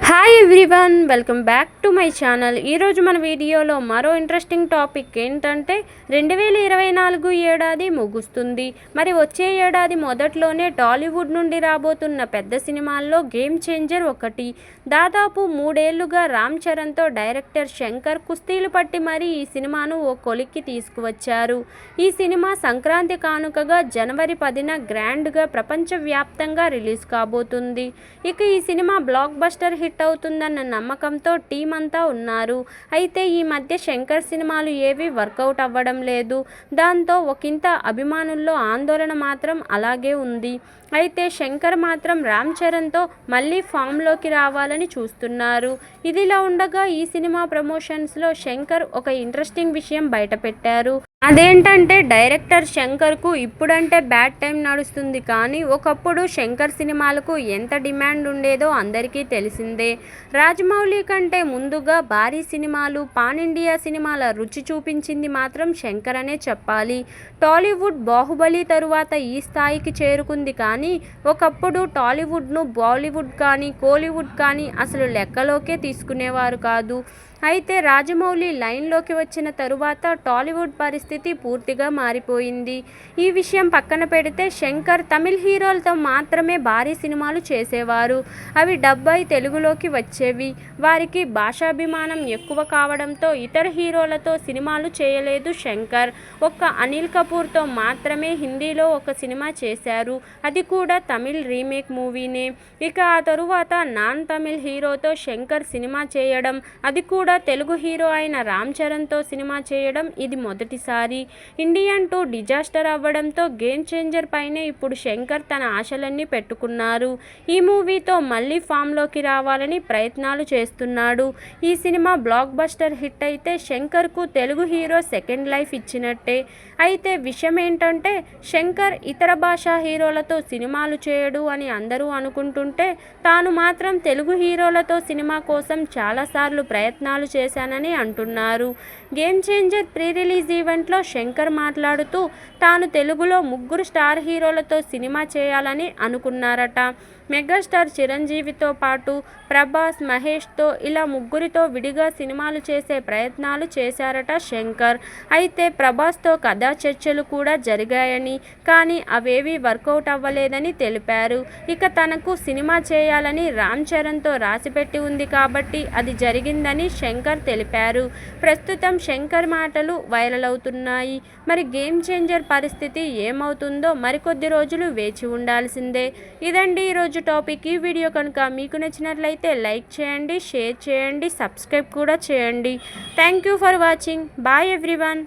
Hi hi everyone welcome back to my channel ఈరోజు మన వీడియోలో మరో ఇంట్రెస్టింగ్ టాపిక్ ఏంటంటే రెండు వేల ఇరవై నాలుగు ఏడాది ముగుస్తుంది. మరి వచ్చే ఏడాది మొదట్లోనే టాలీవుడ్ నుండి రాబోతున్న పెద్ద సినిమాల్లో గేమ్ చేంజర్ ఒకటి. దాదాపు మూడేళ్ళుగా రామ్ చరణ్తో డైరెక్టర్ శంకర్ కుస్తీలు పట్టి మరీ ఈ సినిమాను ఓ కొలిక్కి తీసుకువచ్చారు. ఈ సినిమా సంక్రాంతి కానుకగా జనవరి పదిన గ్రాండ్గా ప్రపంచవ్యాప్తంగా రిలీజ్ కాబోతుంది. ఇక ఈ సినిమా బ్లాక్ బస్టర్ హిట్ అవుతుంది అవుతుందన్న నమ్మకంతో టీం అంతా ఉన్నారు. అయితే ఈ మధ్య శంకర్ సినిమాలు ఏవి వర్కౌట్ అవ్వడం లేదు. దాంతో ఒకంత అభిమానుల్లో ఆందోళన మాత్రం అలాగే ఉంది. అయితే శంకర్ మాత్రం రామ్ చరణ్తో మళ్ళీ ఫామ్లోకి రావాలని చూస్తున్నారు. ఇదిలా ఉండగా ఈ సినిమా ప్రమోషన్స్లో శంకర్ ఒక ఇంట్రెస్టింగ్ విషయం బయటపెట్టారు. అదేంటంటే డైరెక్టర్ శంకర్కు ఇప్పుడంటే బ్యాడ్ టైం నడుస్తుంది. కానీ ఒకప్పుడు శంకర్ సినిమాలకు ఎంత డిమాండ్ ఉండేదో అందరికీ తెలిసిందే. రాజమౌళి కంటే ముందుగా భారీ సినిమాలు పాన్ ఇండియా సినిమాల రుచి చూపించింది మాత్రం శంకర్ అనే చెప్పాలి. టాలీవుడ్ బాహుబలి తరువాత ఈ స్థాయికి చేరుకుంది. కానీ ఒకప్పుడు టాలీవుడ్ను బాలీవుడ్ కానీ కోలీవుడ్ కానీ అసలు లెక్కలోకే తీసుకునేవారు కాదు. అయితే రాజమౌళి లైన్లోకి వచ్చిన తరువాత టాలీవుడ్ పరిస్థితి పూర్తిగా మారిపోయింది. ఈ విషయం పక్కన పెడితే శంకర్ తమిళ హీరోలతో మాత్రమే భారీ సినిమాలు చేసేవారు. అవి డబ్బై తెలుగులోకి వచ్చేవి. వారికి భాషాభిమానం ఎక్కువ కావడంతో ఇతర హీరోలతో సినిమాలు చేయలేదు శంకర్. ఒక్క అనిల్ కపూర్తో మాత్రమే హిందీలో ఒక సినిమా చేశారు. అది కూడా తమిళ్ రీమేక్ మూవీనే. ఇక ఆ తరువాత నాన్ తమిళ్ హీరోతో శంకర్ సినిమా చేయడం. అది కూడా తెలుగు హీరో అయిన రామ్ చరణ్తో సినిమా చేయడం ఇది మొదటిసారి. ఇండియన్ టూ డిజాస్టర్ అవ్వడంతో గేమ్ చేంజర్ పైనే ఇప్పుడు శంకర్ తన ఆశలన్నీ పెట్టుకున్నారు. ఈ మూవీతో మళ్ళీ ఫామ్లోకి రావాలని ప్రయత్నాలు చేస్తున్నాడు. ఈ సినిమా బ్లాక్ బస్టర్ హిట్ అయితే శంకర్కు తెలుగు హీరో సెకండ్ లైఫ్ ఇచ్చినట్టే. అయితే విషయం ఏంటంటే శంకర్ ఇతర భాషా హీరోలతో సినిమాలు చేయడు అని అందరూ అనుకుంటుంటే తాను మాత్రం తెలుగు హీరోలతో సినిమా కోసం చాలాసార్లు ప్రయత్నాలు చేశానని అంటున్నారు. గేమ్ చేంజర్ ప్రీ రిలీజ్ ఈవెంట్లో శంకర్ మాట్లాడుతూ తాను తెలుగులో ముగ్గురు స్టార్ హీరోలతో సినిమా చేయాలని అనుకున్నారట. మెగాస్టార్ చిరంజీవితో పాటు ప్రభాస్ మహేష్తో ఇలా ముగ్గురితో విడిగా సినిమాలు చేసే ప్రయత్నాలు చేశారట శంకర్. అయితే ప్రభాస్తో కథా చర్చలు కూడా జరిగాయని కానీ అవేవి వర్కౌట్ అవ్వలేదని తెలిపారు. ఇక తనకు సినిమా చేయాలని రామ్ చరణ్తో రాసిపెట్టి ఉంది కాబట్టి అది జరిగిందని శంకర్ తెలిపారు. ప్రస్తుతం శంకర్ మాటలు వైరల్ అవుతున్నాయి మరి గేమ్ చేంజర్ పరిస్థితి ఏమవుతుందో మరికొద్ది రోజులు వేచి ఉండాల్సిందే. ఇదండి ఈరోజు టాపిక్. ఈ వీడియో కనుక మీకు నచ్చినట్లయితే లైక్ చేయండి షేర్ చేయండి సబ్స్క్రైబ్ కూడా చేయండి. Thank you for watching. Bye everyone.